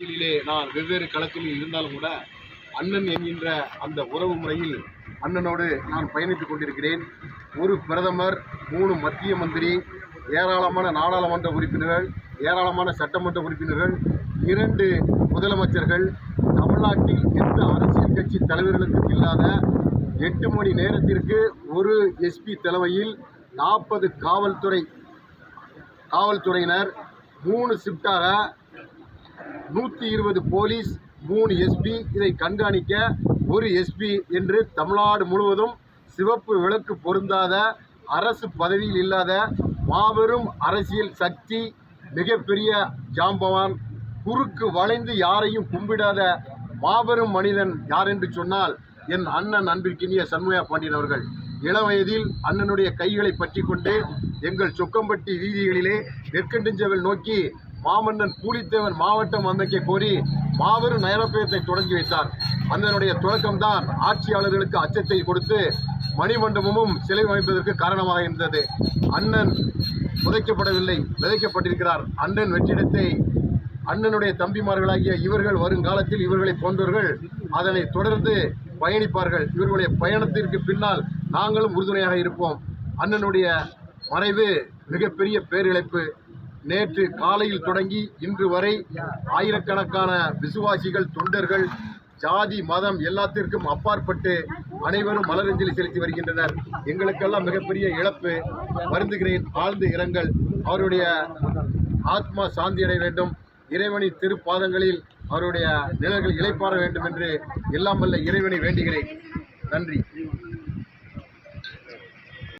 அரசியலிலே நான் வெவ்வேறு களத்தில் இருந்தாலும் கூட அண்ணன் என்கின்ற அந்த உறவு முறையில் அண்ணனோடு நான் பயணித்துக் கொண்டிருக்கிறேன். ஒரு பிரதமர் மூணு மத்திய மந்திரி ஏராளமான நாடாளுமன்ற உறுப்பினர்கள் ஏராளமான சட்டமன்ற உறுப்பினர்கள் இரண்டு முதலமைச்சர்கள் தமிழ்நாட்டில் எந்த அரசியல் கட்சி தலைவர்களுக்கும் இல்லாத எட்டு மணி நேரத்திற்கு ஒரு எஸ்பி தலைமையில் நாற்பது காவல்துறை காவல்துறையினர் மூணு ஷிஃப்டாக நூற்றி இருபது போலீஸ் மூணு எஸ்பி. இதை கண்காணிக்க ஒரு எஸ்பி என்று தமிழ்நாடு முழுவதும் சிவப்பு விளக்கு பொருந்தாத அரசு பதவியில் இல்லாத மாபெரும் அரசியல் சக்தி மிகப்பெரிய ஜாம்பவான் குறுக்கு வளைந்து யாரையும் கும்பிடாத மாபெரும் மனிதன் யார் என்று சொன்னால் என் அண்ணன் அன்பிற்கினிய சண்முகா பாண்டியன் அவர்கள். இளவயதில் அண்ணனுடைய கைகளை பற்றி கொண்டு எங்கள் சொக்கம்பட்டி வீதிகளிலே நெற்கண்டிஞ்சவல் நோக்கி மாமன்னன் பூலித்தேவன் மாவட்டம் அமைக்க கோரி மாபெரும் நயனப்பயத்தை தொடங்கி வைத்தார். அண்ணனுடைய தொடக்கம்தான் ஆட்சியாளர்களுக்கு அச்சத்தை கொடுத்து மணிமண்டபமும் சிலை அமைப்பதற்கு காரணமாக இருந்தது. அண்ணன் புதைக்கப்படவில்லை விதைக்கப்பட்டிருக்கிறார். அண்ணன் வெற்றிடத்தை அண்ணனுடைய தம்பிமார்களாகிய இவர்கள் வருங்காலத்தில் இவர்களை போன்றவர்கள் அதனை தொடர்ந்து பயணிப்பார்கள். இவர்களுடைய பயணத்திற்கு பின்னால் நாங்களும் உறுதுணையாக இருப்போம். அண்ணனுடைய மறைவு மிகப்பெரிய பேரிழப்பு. நேற்று காலையில் தொடங்கி இன்று வரை ஆயிரக்கணக்கான விசுவாசிகள் தொண்டர்கள் ஜாதி மதம் எல்லாத்திற்கும் அப்பாற்பட்டு அனைவரும் மலரஞ்சலி செலுத்தி வருகின்றனர். எங்களுக்கெல்லாம் மிகப்பெரிய இழப்பு. வருந்துகிறேன். ஆழ்ந்து இரங்கல். அவருடைய ஆத்மா சாந்தி அடைய வேண்டும். இறைவனின் திருப்பாதங்களில் அவருடைய நிழல்கள் இழைப்பாற வேண்டும் என்று எல்லாம் வல்ல இறைவனை வேண்டுகிறேன். நன்றி.